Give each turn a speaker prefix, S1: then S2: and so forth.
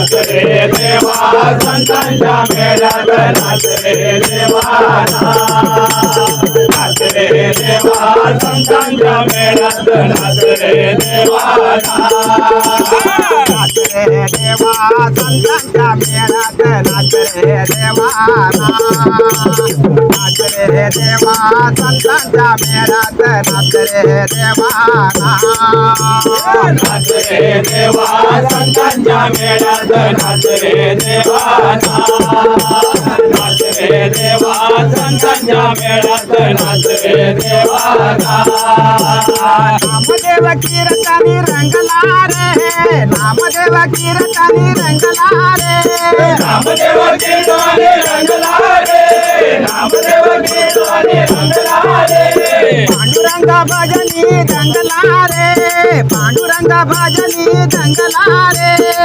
S1: नाच देवा संतांच्या मेळ्यात देवा देवा संतांच्या मेळ्यात देवा
S2: देवा संतांच्या देवा देवा संतांच्या देवा
S1: देवा संतांच्या मेळ्यात नाच रे देवा नाच रे देवा. संतांच्या मेळ्यात नाच रे देवा
S2: नामदेव कीर्तनी रंगला रे नामदेव कीर्तनी रंगला रे
S1: नामदेव कीर्तने रंगला रे नामदेव कीर्तने रंगला रे
S2: पांडुरंग भजनी रंगला रे पांडुरंग भजनी रंगला रे